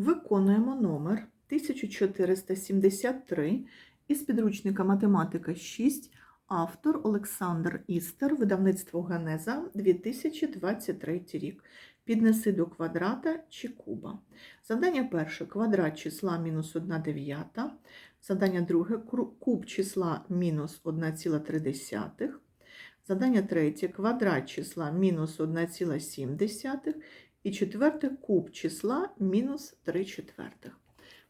Виконуємо номер 1473 із підручника Математика 6, автор Олександр Істер, видавництво Генеза 2023 рік. Піднеси до квадрата чи куба. Завдання перше квадрат числа мінус 1 дев'ята. Завдання друге куб числа мінус 1,3. Завдання третє квадрат числа мінус 1,7. І четверте куб числа мінус 3 четвертих.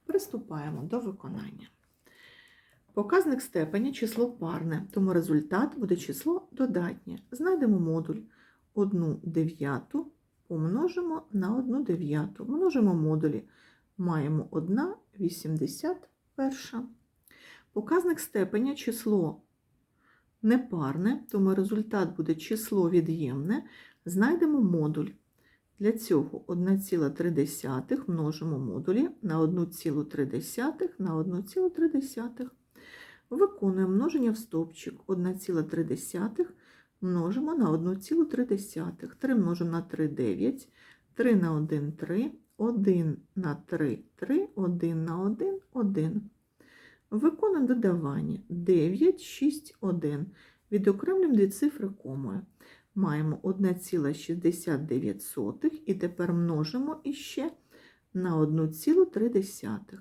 Приступаємо до виконання. Показник степеня число парне, тому результат буде число додатнє. Знайдемо модуль 1 дев'яту помножимо на 1 дев'яту. Множимо модулі. Маємо 1 81. Показник степеня число непарне, тому результат буде число від'ємне. Знайдемо модуль. Для цього 1,3 множимо модулі на 1,3 на 1,3. Виконуємо множення в стовпчик 1,3 множимо на 1,3. 3 множимо на 3 9, 3 на 1 3, 1 на 3 3, 1 на 1 1. Виконуємо додавання 9, 6, 1. Відокремлюємо дві цифри комою. Маємо 1,69 і тепер множимо іще на 1,3.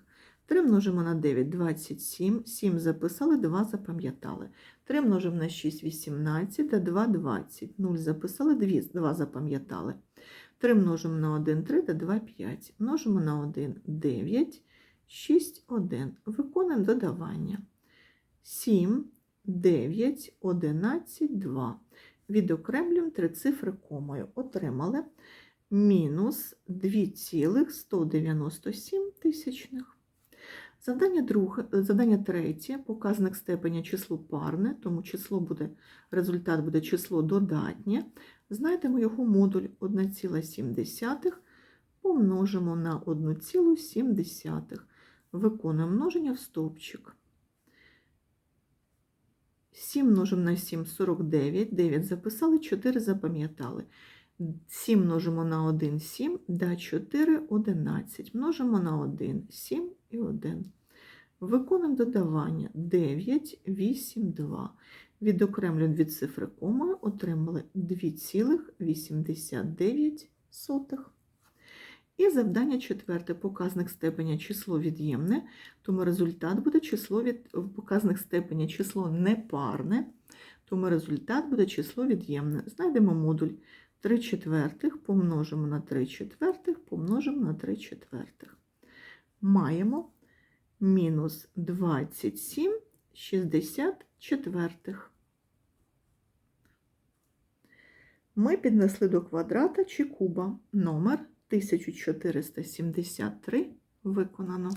3 множимо на 9 27, 7 записали, 2 запам'ятали. 3 множимо на 6 18, та 2 20. 0 записали, 2, 2 запам'ятали. 3 множимо на 1 3 та 2 5. Множимо на 1 9, 6 1. Виконуємо додавання. 7, 9, 11, 2. Відокремлюємо три цифри комою. Отримали мінус 2,197 тисячних. Завдання, друге, завдання третє, показник степеня число парне, тому число буде, результат буде число додатнє. Знайдемо його модуль 1,7 помножимо на 1,7. Виконуємо множення в стовпчик. 7 множимо на 7 49, 9 записали, 4 запам'ятали. 7 множимо на 1 7, да 4 11. Множимо на 1 7 і 1. Виконуємо додавання 9, 8, 2. Відокремлюємо дві цифри комою, отримали 2,89. І завдання четверте. Показник степеня число від'ємне, тому результат буде число від показник степеня число непарне, тому результат буде число від'ємне. Знайдемо модуль 3 четвертих, помножимо на 3 четвертих, помножимо на 3 четвертих. Маємо мінус 27 64. Ми піднесли до квадрата чи куба номер 1473 виконано.